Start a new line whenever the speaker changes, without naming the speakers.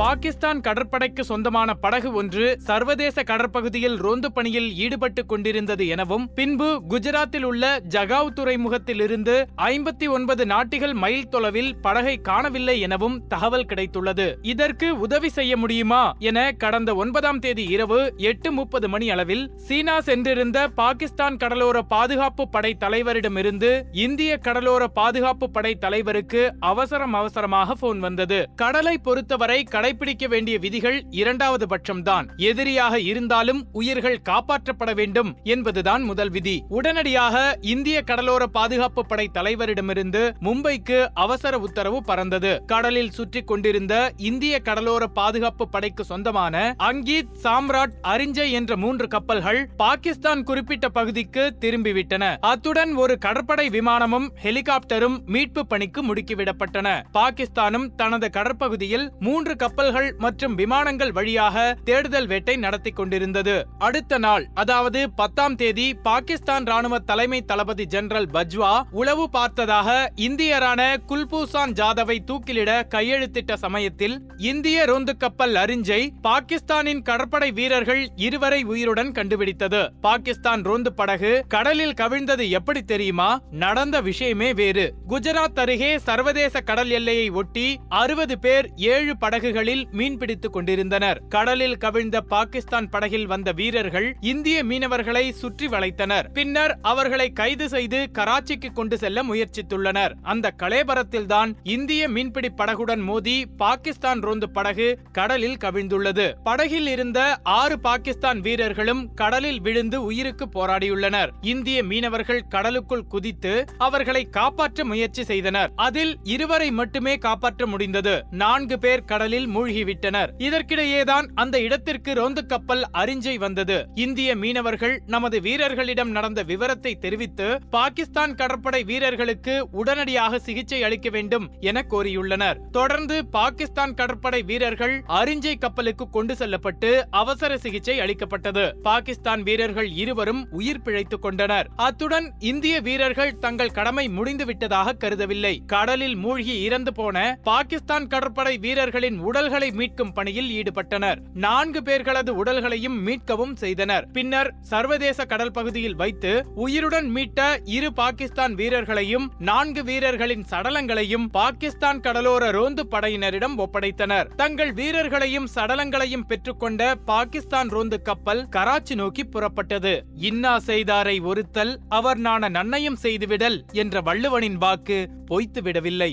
பாகிஸ்தான் கடற்படைக்கு சொந்தமான படகு ஒன்று சர்வதேச கடற்பகுதியில் ரோந்து பணியில் ஈடுபட்டு கொண்டிருந்தது எனவும் பின்பு குஜராத்தில் உள்ள ஜகாவ் துறைமுகத்தில் இருந்து ஐம்பத்தி ஒன்பது நாட்டிகள் மைல் தொலைவில் படகை காணவில்லை எனவும் தகவல் கிடைத்துள்ளது. இதற்கு உதவி செய்ய முடியுமா என கடந்த ஒன்பதாம் தேதி இரவு எட்டு முப்பது மணி அளவில் சீனா சென்றிருந்த பாகிஸ்தான் கடலோர பாதுகாப்பு படை தலைவரிடமிருந்து இந்திய கடலோர பாதுகாப்பு படை தலைவருக்கு அவசரம் அவசரமாக போன் வந்தது. கடலை பொறுத்தவரை கடைபிடிக்க வேண்டிய விதிகள் இரண்டாவது பட்சம்தான். எதிரியாக இருந்தாலும் உயிர்கள் காப்பாற்றப்பட வேண்டும் என்பதுதான் முதல் விதி. உடனடியாக இந்திய கடலோர பாதுகாப்பு படை தலைவரிடமிருந்து மும்பைக்கு அவசர உத்தரவு பறந்தது. கடலில் சுற்றி கொண்டிருந்த இந்திய கடலோர பாதுகாப்பு படைக்கு சொந்தமான அங்கீத் சாம்ராட் அரிஞ்சை என்ற மூன்று கப்பல்கள் பாகிஸ்தான் குறிப்பிட்ட பகுதிக்கு திரும்பிவிட்டன. அத்துடன் ஒரு கடற்படை விமானமும் ஹெலிகாப்டரும் மீட்பு பணிக்கு முடுக்கிவிடப்பட்டன. பாகிஸ்தானும் தனது கடற்பகுதியில் மூன்று கப்பல் கப்பல்கள் மற்றும் விமானங்கள் வழியாக தேடுதல் வேட்டை நடத்தி கொண்டிருந்தது. அடுத்த நாள் அதாவது பத்தாம் தேதி பாகிஸ்தான் ராணுவ தலைமை தளபதி ஜெனரல் பஜ்வா உளவு பார்த்ததாக இந்தியரான குல்பூசான் ஜாதவை தூக்கிலிட கையெழுத்திட்ட சமயத்தில் இந்திய ரோந்து கப்பல் அரிஞ்சை பாகிஸ்தானின் கடற்படை வீரர்கள் இருவரை உயிருடன் கண்டுபிடித்தது. பாகிஸ்தான் ரோந்து படகு கடலில் கவிழ்ந்தது எப்படி தெரியுமா? நடந்த விஷயமே வேறு. குஜராத் அருகே சர்வதேச கடல் எல்லையை ஒட்டி அறுபது பேர் ஏழு படகுகளில் மீன்பிடித்துக் கொண்டிருந்தனர். கடலில் கவிழ்ந்த பாகிஸ்தான் படகில் வந்த வீரர்கள் இந்திய மீனவர்களை சுற்றி வளைத்தனர். பின்னர் அவர்களை கைது செய்து கராச்சிக்கு கொண்டு செல்ல முயற்சித்துள்ளனர். அந்த கலேபரத்தில்தான் இந்திய மீன்பிடி படகுடன் மோதி பாகிஸ்தான் ரோந்து படகு கடலில் கவிழ்ந்துள்ளது. படகில் இருந்த ஆறு பாகிஸ்தான் வீரர்களும் கடலில் விழுந்து உயிருக்கு போராடியுள்ளனர். இந்திய மீனவர்கள் கடலுக்குள் குதித்து அவர்களை காப்பாற்ற முயற்சி செய்தனர். அதில் இருவரை மட்டுமே காப்பாற்ற முடிந்தது. நான்கு பேர் கடலில் மூழ்கிவிட்டனர். இதற்கிடையேதான் அந்த இடத்திற்கு ரோந்து கப்பல் அரிஞ்சை வந்தது. இந்திய மீனவர்கள் நமது வீரர்களிடம் நடந்த விவரத்தை தெரிவித்து பாகிஸ்தான் கடற்படை வீரர்களுக்கு உடனடியாக சிகிச்சை அளிக்க வேண்டும் என கோரியுள்ளனர். தொடர்ந்து பாகிஸ்தான் கடற்படை வீரர்கள் அறிஞ்சை கப்பலுக்கு கொண்டு செல்லப்பட்டு அவசர சிகிச்சை அளிக்கப்பட்டது. பாகிஸ்தான் வீரர்கள் இருவரும் உயிர் பிழைத்துக் கொண்டனர். அத்துடன் இந்திய வீரர்கள் தங்கள் கடமை முடிந்து விட்டதாக கருதவில்லை. கடலில் மூழ்கி இறந்து போன பாகிஸ்தான் கடற்படை வீரர்களின் உடல்களை மீட்கும் பணியில் ஈடுபட்டனர். நான்கு பேர்களது உடல்களையும் மீட்கவும் செய்தனர். பின்னர் சர்வதேச கடல் பகுதியில் வைத்து உயிருடன் மீட்ட இரு பாகிஸ்தான் வீரர்களையும் நான்கு வீரர்களின் சடலங்களையும் பாகிஸ்தான் கடலோர ரோந்து படையினரிடம் ஒப்படைத்தனர். தங்கள் வீரர்களையும் சடலங்களையும் பெற்றுக்கொண்ட பாகிஸ்தான் ரோந்து கப்பல் கராச்சி நோக்கி புறப்பட்டது. இன்னா செய்தாரை ஒருத்தல் அவர் நாண நன்னயம் செய்துவிடல் என்ற வள்ளுவனின் வாக்கு பொய்த்து விடவில்லை